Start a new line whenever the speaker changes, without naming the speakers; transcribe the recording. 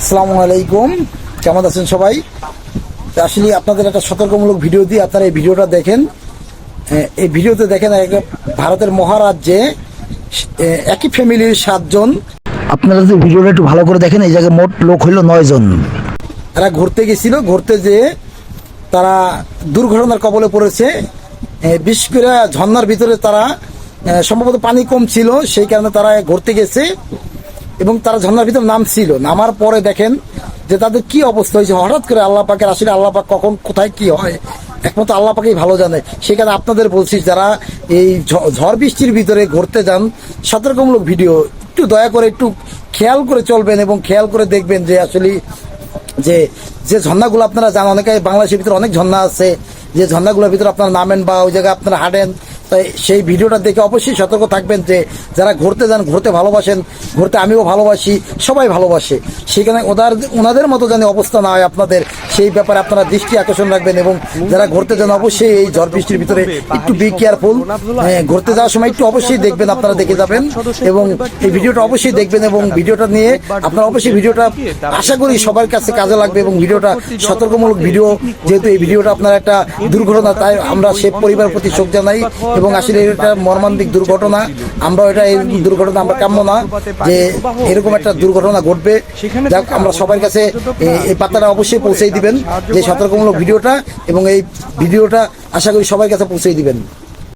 আসসালামু আলাইকুম। কেমন আছেন সবাই? আসলে আপনাদের একটা সতর্কমূলক ভিডিও দিয়ে আপনারা এই ভিডিওটা দেখেন। এই ভিডিওতে দেখেন ভারতের মহারাজ্যে একই ফ্যামিলির সাতজন। আপনারা যদি ভিডিওটা একটু ভালো করে দেখেন, এই জায়গায় মোট লোক হইল নয় জন তারা ঘুরতে গেছিল, ঘুরতে যেয়ে তারা দুর্ঘটনার কবলে পড়েছে। বিশেষ করে ঝর্ণার ভিতরে তারা সম্ভবত পানি কম ছিল, সেই কারণে তারা ঘুরতে গেছে। এবং তারা ঝর্ণার ভিতরে নাম ছিল নামার পরে দেখেন যে তাদের কি অবস্থা হয়েছে। হঠাৎ করে আল্লাহ পাকের আসলে আল্লাহ পাক কখন কোথায় কি হয়, একমাত্র আল্লাহ পাকেই ভালো জানে। সেখানে আপনাদের বলছি, যারা এই ঝড় বৃষ্টির ভিতরে ঘুরতে যান, সতর্কমূলক ভিডিও, একটু দয়া করে একটু খেয়াল করে চলবেন এবং খেয়াল করে দেখবেন যে আসলে যে যে ঝর্ণাগুলো আপনারা জান অনেকে বাংলাদেশের ভিতরে অনেক ঝর্ণা আছে, যে ঝর্ণাগুলোর ভিতরে আপনারা নামেন বা ওই জায়গায় আপনারা হাঁটেন তাই সেই ভিডিওটা দেখে অবশ্যই সতর্ক থাকবেন যে যারা ঘুরতে যান, ঘুরতে ভালোবাসেন, ঘুরতে আমিও ভালোবাসি, সবাই ভালোবাসে। সেখানে ওদের ওনাদের মতো যেন অবস্থা না হয় আপনাদের। সেই ব্যাপারে আপনারা দৃষ্টি আকর্ষণ রাখবেন এবং যারা ঘুরতে যান, অবশ্যই এই ঝড় বৃষ্টির ভিতরে একটু বি কেয়ারফুল ঘুরতে যাওয়ার সময় একটু অবশ্যই দেখবেন আপনারা দেখে যাবেন এবং এই ভিডিওটা অবশ্যই দেখবেন এবং ভিডিওটা নিয়ে আপনারা অবশ্যই ভিডিওটা আশা করি সবার কাছে কাজে লাগবে এবং ভিডিওটা সতর্কমূলক ভিডিও, যেহেতু এই ভিডিওটা আপনার একটা দুর্ঘটনা, তাই আমরা সে পরিবার প্রতি শোক জানাই এবং আসলে এটা মর্মান্তিক দুর্ঘটনা। আমরা এটা এই দুর্ঘটনা, আমরা কাম্য না যে এরকম একটা দুর্ঘটনা ঘটবে। যাক, আমরা সবার কাছে এই পাতাটা অবশ্যই পৌঁছে দিবেন। যে সতর্কমূলক ভিডিওটা এবং এই ভিডিওটা আশা করি সবাই কাছে পৌঁছে দিবেন।